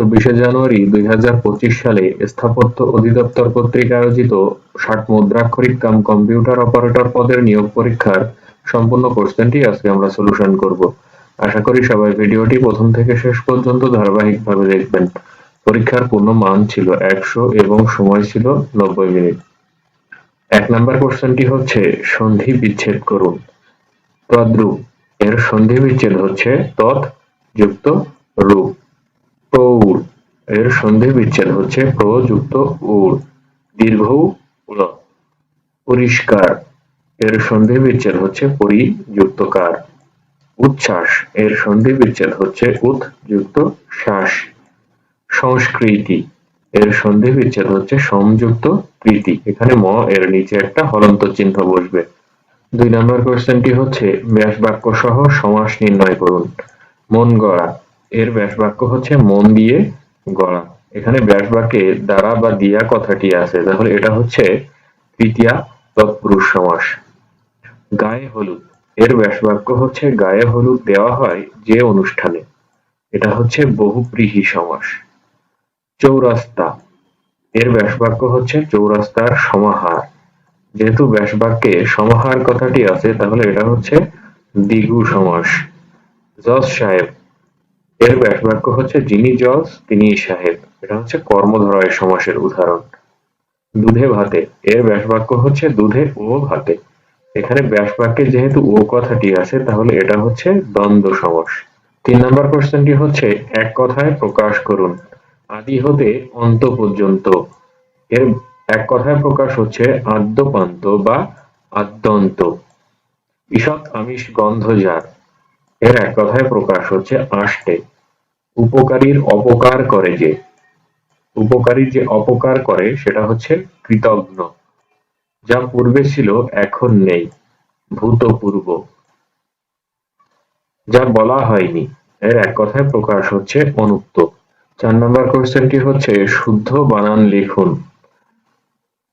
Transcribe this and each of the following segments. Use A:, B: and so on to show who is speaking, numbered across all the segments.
A: চব্বিশে জানুয়ারি দুই হাজার পঁচিশ সালে স্থাপত্য অধিদপ্তর কর্তৃক আয়োজিত ষাট মুদ্রাক্ষরিক কাম কম্পিউটার অপারেটর পদের নিয়োগ পরীক্ষার সম্পূর্ণ কোশ্চেনটি আজকে আমরা সলিউশন করব। আশা করি সবাই ভিডিওটি প্রথম থেকে শেষ পর্যন্ত ধারাবাহিকভাবে দেখবেন। পরীক্ষার পূর্ণ মান ছিল একশো এবং সময় ছিল নব্বই মিনিট। এক নম্বর কোশ্চেনটি হচ্ছে সন্ধি বিচ্ছেদ করুন। তদ্রূপ, এর সন্ধি বিচ্ছেদ হচ্ছে তৎ যুক্ত রূপ। প্রৌঢ়। এর সন্ধি বিচ্ছেদ হচ্ছে প্র যুক্ত উড়, দীর্ঘ পরিষ্কার। এর সন্ধি বিচ্ছেদ হচ্ছে পরি উচ্ছ্বাস। এর সন্ধি বিচ্ছেদ হচ্ছে উৎ যুক্ত শ্বাস। সংস্কৃতি। এর সন্ধি বিচ্ছেদ হচ্ছে সমযুক্ত প্রীতি। এখানে ম, এর নিচে একটা হলন্ত চিহ্ন বসবে। দুই নম্বর কোশ্চেনটি হচ্ছে ব্যাস বাক্য সহ সমাস নির্ণয় করুন। মন গড়া। এর ব্যাস বাক্য হচ্ছে মন দিয়ে গড়া। এখানে ব্যাস বাক্যে দ্বারা বা দিয়া কথাটি আছে। তাহলে এটা হচ্ছে তৃতীয়া তৎপুরুষ সমাস গায়ে হলুদ। এর ব্যাস বাক্য হচ্ছে গায়ে হলুদ দেওয়া হয় যে অনুষ্ঠানে। এটা হচ্ছে বহুব্রীহি সমাস। চৌরাস্তা। এর ব্যাস বাক্য হচ্ছে চৌরাস্তার সমাহার। যেহেতু ব্যাস বাক্যে সমাহার কথাটি আছে, তাহলে এটা হচ্ছে দ্বিগু সমাস। জজ সাহেব। এর ব্যাস বাক্য হচ্ছে, যিনি জজ তিনি সাহেব। এটা হচ্ছে কর্মধারয় সমাসের উদাহরণ। দুধে ভাতে। এর ব্যাস বাক্য হচ্ছে, দুধে ও ভাতে। এখানে ব্যাস বাক্যে যেহেতু ও কথাটি আছে, তাহলে এটা হচ্ছে দ্বন্দ্ব সমাস। তিন নম্বর কোশ্চেনটি হচ্ছে, এক কথায় প্রকাশ করুন। আদি হতে অন্ত পর্যন্ত। এর এক কথায় প্রকাশ হচ্ছে, আদ্যপান্ত বা আদ্যন্ত। ঈষৎ আমিষ গন্ধ যার। এর এক কথায় প্রকাশ হচ্ছে আষ্টে উপকারীর অপকার করে যে। উপকারী যে অপকার করে, সেটা হচ্ছে কৃতজ্ঞ, যা পূর্বে ছিল, এখন নেই, ভূতপূর্ব। যা বলা হয়নি, এর এক কথায় প্রকাশ হচ্ছে অনুক্ত। চার নম্বর কোশ্চেনটি হচ্ছে, শুদ্ধ বানান লিখুন।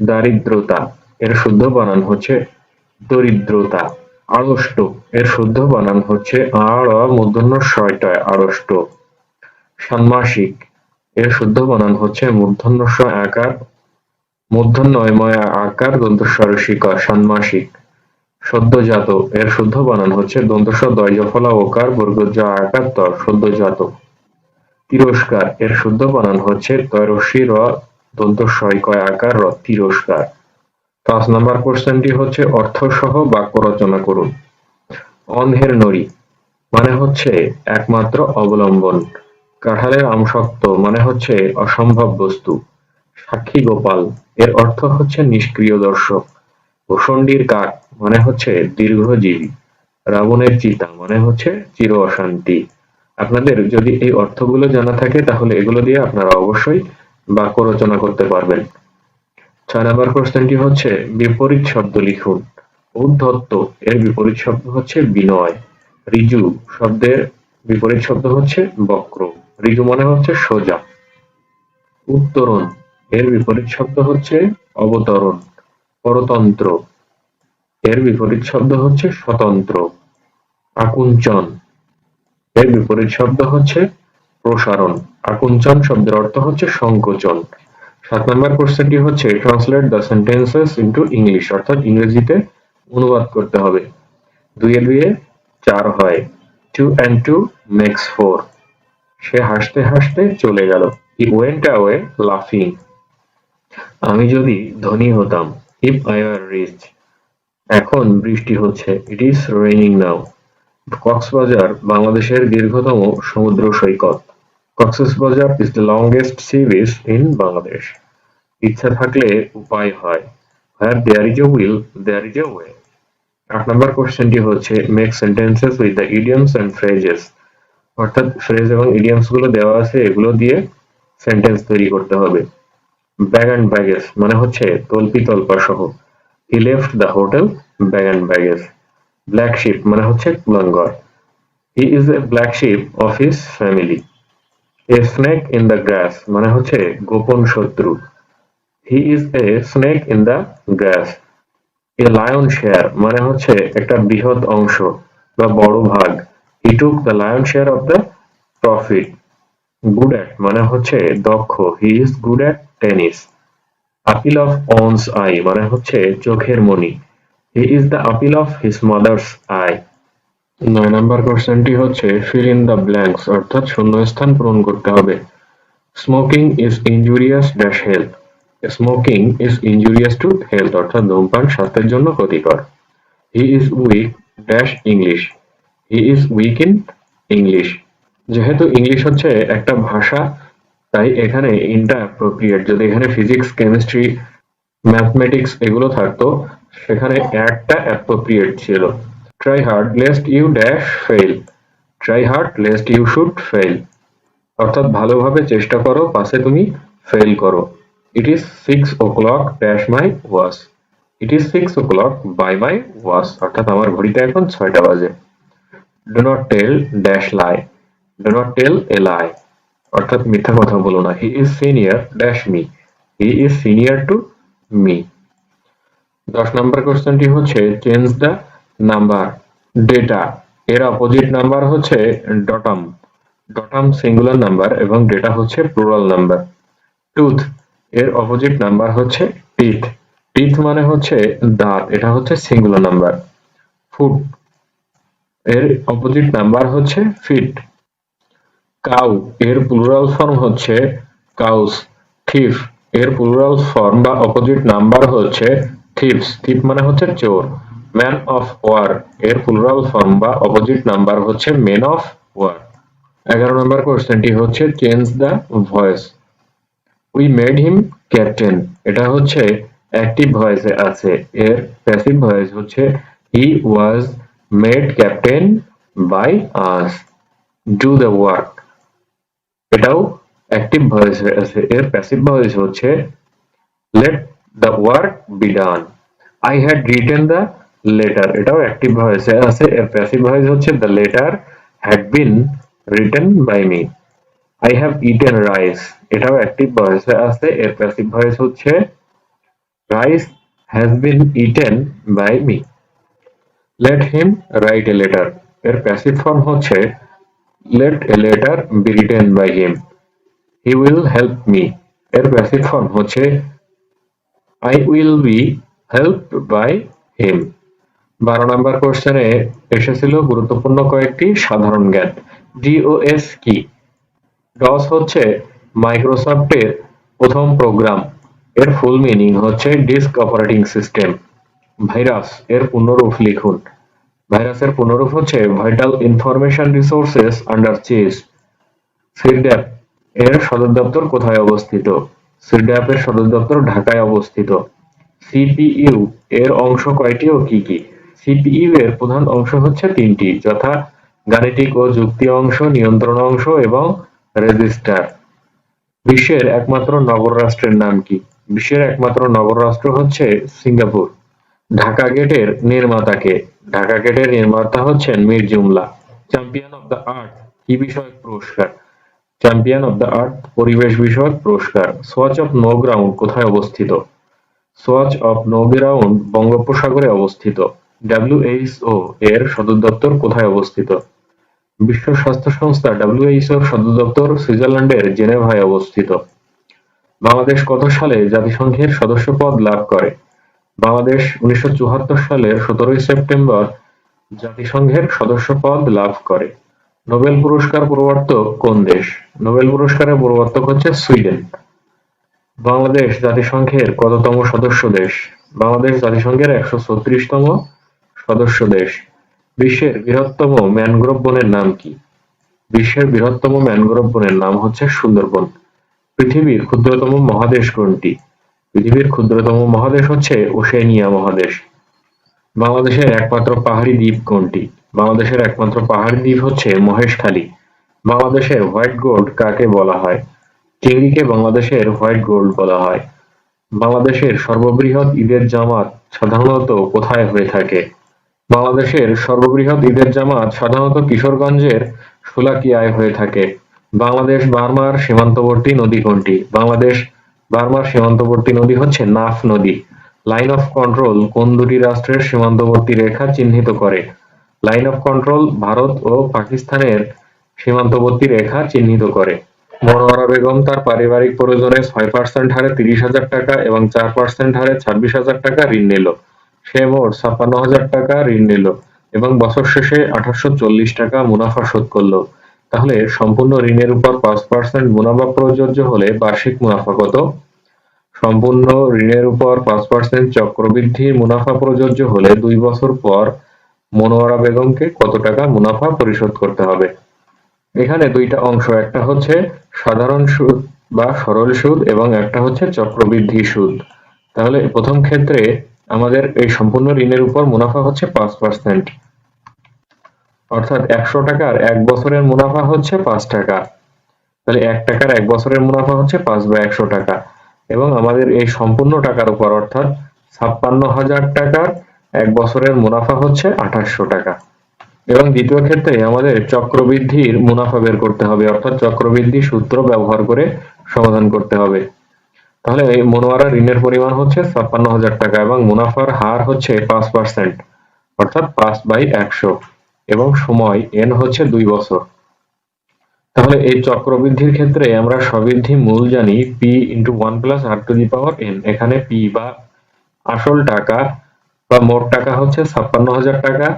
A: দারিদ্রতা, এর শুদ্ধ বানান হচ্ছে দরিদ্রতা। আড়ষ্ট। এর শুদ্ধ বানান হচ্ছে আড়, মূর্ধন্য ছয়টায় আড়ষ্ট। ষান্মাসিক। এর শুদ্ধ বানান হচ্ছে মূর্ধন্য ষ আকার, মূর্ধন্যময় আকার দন্তস্বর শিকা ষান্মাসিক। সদ্যজাত এর শুদ্ধ বানান হচ্ছে দন্তস্ব দয়জফলা, ওকার বর্গজ আকার, তর সদ্যজাত তিরস্কার। এর শুদ্ধ বানান হচ্ছে তৈরসি র, দন্ত কয় আকার, র, তিরস্কার। পাঁচ নম্বর কোশ্চেনটি হচ্ছে অর্থ সহ বাক্য রচনা করুন। অন্ধের নড়ি মানে হচ্ছে একমাত্র অবলম্বন। কাঁঠালের আমসক্ত মানে হচ্ছে অসম্ভব বস্তু। সাক্ষী গোপাল, এর অর্থ হচ্ছে নিষ্ক্রিয় দর্শক। ভূষণ্ডির কাক মানে হচ্ছে দীর্ঘজীবী। রাবণের চিতা মানে হচ্ছে চির অশান্তি। আপনাদের যদি এই অর্থগুলো জানা থাকে, তাহলে এগুলো দিয়ে আপনারা অবশ্যই বাক্য রচনা করতে পারবেন। ছয় নম্বর কোশ্চেনটি হচ্ছে, বিপরীত শব্দ লিখুন। উদ্ধত্ত, এর বিপরীত শব্দ হচ্ছে বিনয়। রিজু, শব্দের বিপরীত শব্দ হচ্ছে বক্র। রিজু মানে হচ্ছে সোজা। উত্তরণ, এর বিপরীত শব্দ হচ্ছে অবতরণ। পরতন্ত্র, এর বিপরীত শব্দ হচ্ছে স্বতন্ত্র। আকুঞ্চন, এর বিপরীত শব্দ হচ্ছে প্রসারণ। আকুঞ্চন শব্দের অর্থ হচ্ছে সংকোচন। সাত নম্বর কোশ্চেনটি হচ্ছে translate the sentences into English অর্থাৎ ইংরেজিতে অনুবাদ করতে হবে। দুইয়ে দুইয়ে চার হয়। Two and two makes four সে হাসতে হাসতে চলে গেল। হি ওয়েন্ট অ্যাওয়ে লাফিং আমি যদি ধনী হতাম ইফ আই আর রিচ এখন বৃষ্টি হচ্ছে। It is raining now Cox's Bazar বাংলাদেশের দীর্ঘতম সমুদ্র সৈকত। Cox's Bazar is the longest sea beach in Bangladesh ইচ্ছা থাকলে উপায় হয়। Where there is a will there is a way আট নম্বর কোশ্চেনটি হচ্ছে make sentences with the idioms and phrases অর্থাৎ ফ্রেজ এবং ইডিয়মসগুলো দেওয়া আছে, এগুলো দিয়ে সেন্টেন্স তৈরি করতে হবে। ব্যাগ অ্যান্ড ব্যাগেস মানে হচ্ছে তল্পি তল্পা সহ। He left the hotel bag and baggage black sheep মানে হচ্ছে কুলাঙ্গর he is a black sheep of his family a snake in the grass মানে হচ্ছে গোপন শত্রু। He is a snake in the grass a lion share মানে হচ্ছে একটা বৃহৎ অংশ বা বড় ভাগ। He took the lion share of the profit good at মানে হচ্ছে দক্ষ। He is good at tennis apple of one's eye মানে হচ্ছে চোখের মনি he is the apple of his mother's eye নয় নাম্বার কোশ্চেনটি হচ্ছে ফিল ইন দ্য ব্ল্যাঙ্কস অর্থাৎ শূন্যস্থান পূরণ করতে হবে। Smoking is injurious dash health smoking is injurious to health অর্থাৎ ধূমপান স্বাস্থ্যের জন্য ক্ষতিকর। He is weak dash English he is weak in English যেহেতু ইংলিশ হচ্ছে একটা ভাষা, তাই এখানে ইনটা অ্যাপ্রোপ্রিয়েট যদি এখানে ফিজিক্স কেমিস্ট্রি ম্যাথমেটিক্স এগুলো থাকতো, সেখানে একটা অ্যাপ্রোপ্রিয়েট ছিল। Try hard lest you dash fail try hard lest you should fail অর্থাৎ ভালোভাবে চেষ্টা করো, পাশে তুমি ফেল করো। It is six o'clock dash my watch it is six o'clock by my watch অর্থাৎ আমার ঘড়িতে এখন ছয়টা বাজে। Do not tell dash lie do not tell a lie অর্থাৎ মিথ্যা কথা বলো না। He is senior dash me he is senior to me দশ নম্বর কোশ্চেনটি হচ্ছে চেঞ্জ দ্য নাম্বার ডেটা। এর অপোজিট নাম্বার হচ্ছে ডটম। ডটম সিঙ্গুলার নাম্বার এবং ডেটা হচ্ছে প্লুরাল নাম্বার। টুথ এর অপোজিট নাম্বার হচ্ছে টিথ টিথ মানে হচ্ছে দাঁত, এটা হচ্ছে সিঙ্গুলার নাম্বার। ফুট এর অপোজিট নাম্বার হচ্ছে ফিট কাউ এর প্লুরাল ফর্ম হচ্ছে কাউস থিফ এর প্লুরাল ফর্ম বা অপোজিট নাম্বার হচ্ছে থিপস থিপ মানে হচ্ছে চোর। ম্যান অফ ওয়ার এর প্লুরাল ফর্ম বা অপোজিট নাম্বার হচ্ছে মেন অফ ওয়ার। এগারো নম্বর কোশ্চেনটি হচ্ছে change the voice. We made him captain. এটা হচ্ছে অ্যাক্টিভ ভয়েসে আছে। এর প্যাসিভ ভয়েস হচ্ছে he was made captain by us. Do the work. এটাও অ্যাক্টিভ ভয়েসে আছে। এর প্যাসিভ ভয়েস হচ্ছে let the work be done. I had written the letter এটাও অ্যাক্টিভ ভয়েসে আছে, এর প্যাসিভ ভয়েস হচ্ছে the letter had been written by me I have eaten rice এটাও অ্যাক্টিভ ভয়েসে আছে, এর প্যাসিভ ভয়েস হচ্ছে rice has been eaten by me let him write a letter এর প্যাসিভ ফর্ম হচ্ছে let a letter be written by him he will help me এর passive form হচ্ছে I will be help by him বারো নম্বর কোশ্চেনে এসেছিল গুরুত্বপূর্ণ কয়েকটি সাধারণ জ্ঞান। ডিওএস কি? ডস হচ্ছে মাইক্রোসফটের প্রথম প্রোগ্রাম এর ফুল মিনিং হচ্ছে ডিস্ক অপারেটিং সিস্টেম ভাইরাস এর পুনরূপ লিখুন। ভাইরাসের পুনরূপ হচ্ছে vital information resources under seize CIRDAP এর সদর দপ্তর কোথায় অবস্থিত? সিরড্যাপ এর সদর দপ্তর ঢাকায় অবস্থিত। সিপিইউ এর অংশ কয়টি ও কি কি? সিপিইউ এর প্রধান অংশ হচ্ছে তিনটি, যথা গাণিতিক ও যুক্তি অংশ, নিয়ন্ত্রণ অংশ এবং রেজিস্টার। বিশ্বের একমাত্র নগর রাষ্ট্রের নাম কি? বিশ্বের একমাত্র নগর রাষ্ট্র হচ্ছে সিঙ্গাপুর। ঢাকা গেটের নির্মাতাকে। ঢাকা গেটের নির্মাতা হচ্ছেন Mir Jumla. Champion of the earth, কি বিষয়ক পুরস্কার? চ্যাম্পিয়ন অফ দ্য আর্থ, পরিবেশ বিষয়ক পুরস্কার। সোয়াচ অফ নো গ্রাউন্ড কোথায় অবস্থিত? সোয়াচ অফ নো গ্রাউন্ড বঙ্গোপসাগরে অবস্থিত। ডাব্লিউএইচও এর সদর দপ্তর কোথায় অবস্থিত? বিশ্ব স্বাস্থ্য সংস্থা ডাব্লিউএইচও এর সদর দপ্তর সুইজারল্যান্ডের জেনেভায় অবস্থিত। বাংলাদেশ কত সালে জাতিসংঘের সদস্যপদ লাভ করে? বাংলাদেশ উনিশশো চুয়াত্তর সালের সতেরোই সেপ্টেম্বর জাতিসংঘের সদস্যপদ লাভ করে। নোবেল পুরস্কার প্রবর্তক কোন দেশ? নোবেল পুরস্কারের প্রবর্তক হচ্ছে সুইডেন। বাংলাদেশ জাতিসংঘের কততম সদস্য দেশ? বাংলাদেশ জাতিসংঘের একশো ছত্রিশতম সদস্য দেশ। বিশ্বের বৃহত্তম ম্যানগ্রোভ বনের নাম কি? বিশ্বের বৃহত্তম ম্যানগ্রোভ বনের নাম হচ্ছে সুন্দরবন। পৃথিবীর ক্ষুদ্রতম মহাদেশ কোনটি? পৃথিবীর ক্ষুদ্রতম মহাদেশ হচ্ছে ওশেনিয়া মহাদেশ। বাংলাদেশের একমাত্র পাহাড়ি দ্বীপ কোনটি? বাংলাদেশের একমাত্র পাহাড়ি দ্বীপ হচ্ছে মহেশখালী। বাংলাদেশের হোয়াইট গোল্ড কাকে বলা হয়? চিংড়িকে বাংলাদেশের হোয়াইট গোল্ড বলা হয়। বাংলাদেশের সর্ববৃহৎ ঈদের জামাত সাধারণত কোথায় হয়ে থাকে? বাংলাদেশের সর্ববৃহৎ ঈদের জামাত সাধারণত কিশোরগঞ্জের শোলাকিয়ায় হয়ে থাকে। বাংলাদেশ বার্মার সীমান্তবর্তী নদী কোনটি? বাংলাদেশ বার্মার সীমান্তবর্তী নদী হচ্ছে নাফ নদী। লাইন অফ কন্ট্রোল কোন দুটি রাষ্ট্রের সীমান্তবর্তী রেখা চিহ্নিত করে? লাইন অফ কন্ট্রোল ভারত ও পাকিস্তানের সীমান্তবর্তী রেখা চিহ্নিত করে। মনোয়ারা বেগম তার পারিবারিক প্রয়োজনে ছয় পার্সেন্ট হারে তিরিশ হাজার টাকা এবং চার পার্সেন্ট হারে ছাব্বিশ হাজার টাকা ঋণ নিল। সে মোট ছাপ্পান্ন হাজার টাকা ঋণ নিল এবং বছর শেষে আঠারোশো চল্লিশ টাকা মুনাফা শোধ করল। তাহলে সম্পূর্ণ ঋণের উপর পাঁচ পার্সেন্ট মুনাফা প্রযোজ্য হলে বার্ষিক মুনাফা কত? সম্পূর্ণ ঋণের উপর পাঁচ পার্সেন্ট চক্রবৃদ্ধির মুনাফা প্রযোজ্য হলে দুই বছর পর মনোয়ারা বেগমকে কত টাকা মুনাফা পরিশোধ করতে হবে? এখানে দুইটা অংশ, একটা হচ্ছে সাধারণ সুদ বা সরল সুদ এবং একটা হচ্ছে চক্রবৃদ্ধি সুদ। তাহলে প্রথম ক্ষেত্রে আমাদের এই সম্পূর্ণ ঋণের উপর মুনাফা হচ্ছে পাঁচ পার্সেন্ট অর্থাৎ একশো টাকার এক বছরের মুনাফা হচ্ছে পাঁচ টাকা। তাহলে এক টাকার এক বছরের মুনাফা হচ্ছে পাঁচ বা একশো টাকা। এবং আমাদের এই সম্পূর্ণ টাকার উপর, অর্থাৎ ছাপ্পান্ন হাজার টাকার এক বছরের মুনাফা হচ্ছে আঠাশশো টাকা। এবং দ্বিতীয় ক্ষেত্রে আমাদের চক্রবৃদ্ধির মুনাফা বের করতে হবে, অর্থাৎ চক্রবৃদ্ধি সূত্র ব্যবহার করে সমাধান করতে হবে। তাহলে মনোয়ারা ঋণের পরিমাণ হচ্ছে ছাপ্পান্ন হাজার টাকা এবং মুনাফার হার হচ্ছে পাঁচ পার্সেন্ট অর্থাৎ পাঁচ বাই একশো এবং সময় এন হচ্ছে দুই বছর। তাহলে এই চক্রবৃদ্ধির ক্ষেত্রে আমরা সবৃদ্ধি মূল জানি P into one plus R to the power N এখানে পি বা আসল টাকা বা মোট টাকা হচ্ছে ছাপ্পান্ন হাজার টাকা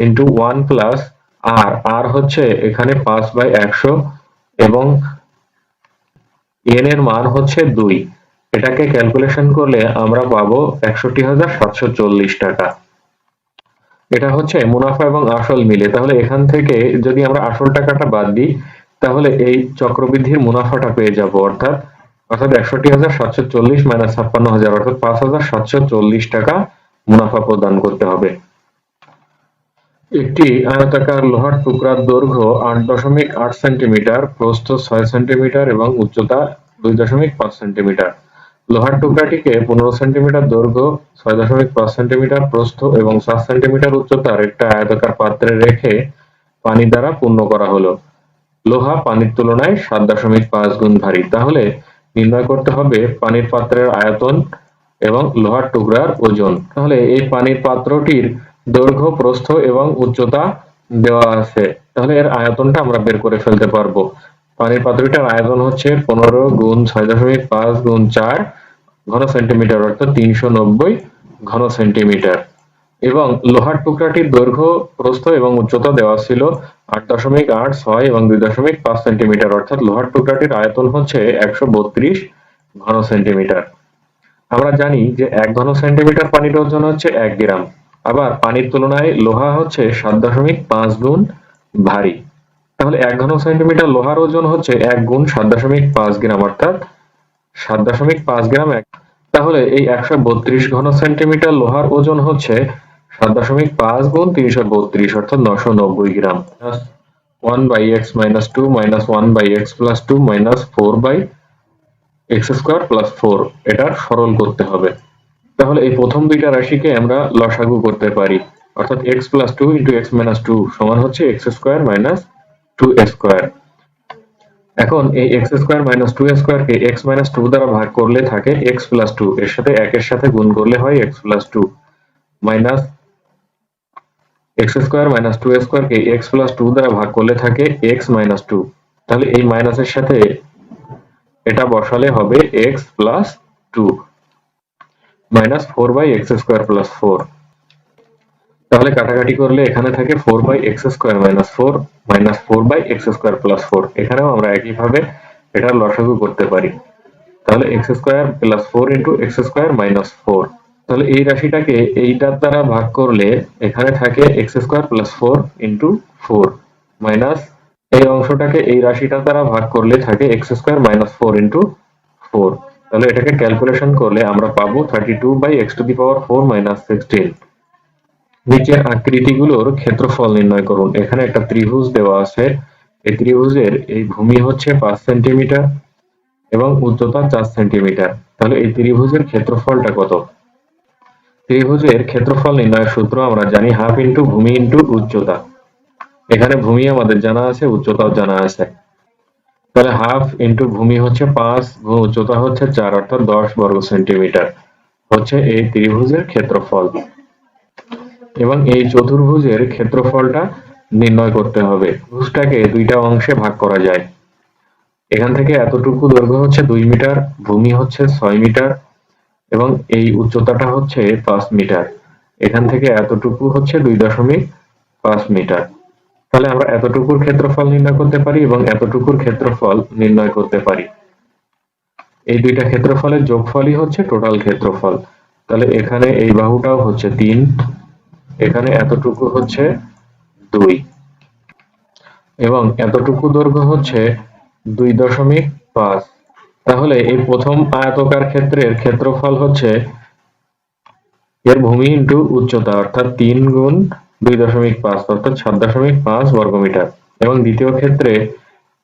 A: into one plus R R হচ্ছে এখানে পাঁচ বাই একশো এবং এন এর মান হচ্ছে দুই। এটাকে ক্যালকুলেশন করলে আমরা পাবো একষট্টি হাজার সাতশো চল্লিশ টাকা। এটা হচ্ছে মুনাফা এবং আসল মিলে। তাহলে এখান থেকে যদি আমরা আসল টাকাটা বাদ দিই, তাহলে এই চক্রবৃদ্ধির মুনাফাটা পেয়ে যাব অর্থাৎ অর্থাৎ একষট্টি হাজার সাতশো চল্লিশ মাইনাস ছাপ্পান্ন হাজার, অর্থাৎ পাঁচ হাজার সাতশো চল্লিশ টাকা মুনাফা প্রদান করতে হবে। একটি আয়তাকার লোহার টুকরার দৈর্ঘ্য আট দশমিক আট সেন্টিমিটার, প্রস্থ ছয় সেন্টিমিটার এবং উচ্চতা দুই দশমিক পাঁচ সেন্টিমিটার। লোহার টুকরাটিকে পনেরো সেন্টিমিটার দৈর্ঘ্য, ছয় দশমিক পাঁচ সেন্টিমিটার প্রস্থ এবং সাত সেন্টিমিটার উচ্চতার একটা আয়তাকার পাত্রে রেখে পানি দ্বারা পূর্ণ করা হলো। লোহা পানির তুলনায় সাত দশমিক পাঁচ গুণ ভারী। তাহলে নির্ণয় করতে হবে পানির পাত্রের আয়তন এবং লোহার টুকরার ওজন। তাহলে এই পানির পাত্রটির দৈর্ঘ্য, প্রস্থ এবং উচ্চতা দেওয়া আছে। তাহলে এর আয়তনটা আমরা বের করে ফেলতে পারব। পানির পাত্রটার আয়তন হচ্ছে পনেরো গুণ ছয় দশমিক পাঁচ গুণ চার ঘন সেন্টিমিটার, অর্থাৎ তিনশো নব্বই ঘন সেন্টিমিটার। এবং লোহার টুকরাটির দৈর্ঘ্য, প্রস্থ এবং উচ্চতা দেওয়া ছিল আট দশমিক আট ছয় এবং দুই দশমিক পাঁচ সেন্টিমিটার, অর্থাৎ লোহার টুকরাটির আয়তন হচ্ছে একশো বত্রিশ ঘন সেন্টিমিটার। আমরা জানি যে এক ঘন সেন্টিমিটার পানির ওজন হচ্ছে এক গ্রাম। আবার পানির তুলনায় লোহা হচ্ছে সাত দশমিক পাঁচ গুণ ভারী। তাহলে এক ঘন সেন্টিমিটার লোহার ওজন হচ্ছে এক গুণ সাত দশমিক পাঁচ গ্রাম, অর্থাৎ সাত দশমিক পাঁচ গ্রাম এক। তাহলে এই একশো বত্রিশ ঘন সেন্টিমিটার লোহার ওজন হচ্ছে সাত দশমিক পাঁচ গুণ তিনশো বত্রিশ, অর্থাৎ নশো নব্বই গ্রাম। One by X minus two minus one by X plus two minus four by X square plus four এটার সরল করতে হবে। তাহলে এই প্রথম দুইটা রাশিকে আমরা লসাগু করতে পারি। অর্থাৎ X plus two into X minus two সমান হচ্ছে X square minus two square এখন এই X square minus two square কে এক্স মাইনাস টু দ্বারা ভাগ করলে থাকে এক্স প্লাস টু এর সাথে একের সাথে গুণ করলে হয় X plus two minus X square minus two square কে এক্স প্লাস টু দ্বারা ভাগ করলে থাকে এক্স মাইনাস টু তাহলে এই মাইনাসের সাথে এটা বসালে হবে X plus two minus four by X square plus four তাহলে কাটাকাটি করলে এখানে থাকে four by X square minus four minus four by X square plus four এখানেও আমরা একইভাবে এটার লসাগু করতে পারি। তাহলে X square plus four into X square minus four তাহলে এই রাশিটাকে এইটার দ্বারা ভাগ করলে এখানে থাকে X square plus four into four minus এই অংশটাকে এই রাশিটার দ্বারা ভাগ করলে থাকে X square minus four into four তাহলে এটাকে ক্যালকুলেশন করলে আমরা পাবো thirty two by X to the power four minus sixteen নিচের আকৃতিগুলোর ক্ষেত্রফল নির্ণয় করুন। এখানে একটা ত্রিভুজ দেওয়া আছে। এই ত্রিভুজের এই ভূমি হচ্ছে পাঁচ সেন্টিমিটার এবং উচ্চতা চার সেন্টিমিটার তাহলে এই ত্রিভুজের ক্ষেত্রফলটা কত? ত্রিভুজের ক্ষেত্রফল নির্ণয়ের সূত্র আমরা জানি হাফ ইন্টু ভূমি ইন্টু উচ্চতা। এখানে ভূমি আমাদের জানা আছে, উচ্চতাও জানা আছে। তাহলে হাফ ইন্টু ভূমি হচ্ছে পাঁচ উচ্চতা হচ্ছে চার, অর্থাৎ দশ বর্গ সেন্টিমিটার। হচ্ছে এই ত্রিভুজের ক্ষেত্রফল। এবং এই চতুর্ভুজের ক্ষেত্রফলটা নির্ণয় করতে হবে। ভুজটাকে দুইটা অংশে ভাগ করা যায়। এখান থেকে এতটুকু দৈর্ঘ্য হচ্ছে দুই মিটার, ভূমি হচ্ছে ছয় মিটার, এবং এই উচ্চতাটা হচ্ছে পাঁচ মিটার। এখান থেকে এতটুকু হচ্ছে দুই দশমিক পাঁচ মিটার। তাহলে আমরা এতটুকুর ক্ষেত্রফল নির্ণয় করতে পারি এবং এতটুকুর ক্ষেত্রফল নির্ণয় করতে পারি। এই দুইটা ক্ষেত্রফলের যোগফলই হচ্ছে টোটাল ক্ষেত্রফল। তাহলে এখানে এই বাহুটাও হচ্ছে তিন, এখানে এতটুকু হচ্ছে দুই। এবং এতটুকু দৈর্ঘ্য হচ্ছে দুই দশমিক পাঁচ। তাহলে এই প্রথম আয়তকার ক্ষেত্রের ক্ষেত্রফল হচ্ছে এর ভূমি ইন্টু উচ্চতা, অর্থাৎ তিন গুণ দুই দশমিক পাঁচ অর্থাৎ সাত দশমিক পাঁচ বর্গমিটার। এবং দ্বিতীয় ক্ষেত্রে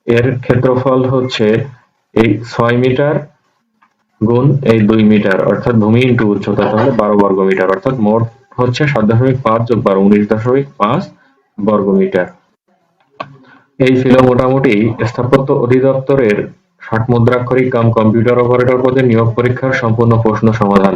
A: এর ক্ষেত্রফল হচ্ছে এই ছয় মিটার গুণ এই দুই মিটার, অর্থাৎ ভূমি ইন্টু উচ্চতা তাহলে বারো বর্গমিটার, অর্থাৎ মোট হচ্ছে সাত দশমিক পাঁচ যোগ বারো, উনিশ দশমিক পাঁচ বর্গমিটার। এই ছিল মোটামুটি স্থাপত্য অধিদপ্তরের ষাট মুদ্রাক্ষরিক কাম কম্পিউটার অপারেটর পদে নিয়োগ পরীক্ষার সম্পূর্ণ প্রশ্ন সমাধান।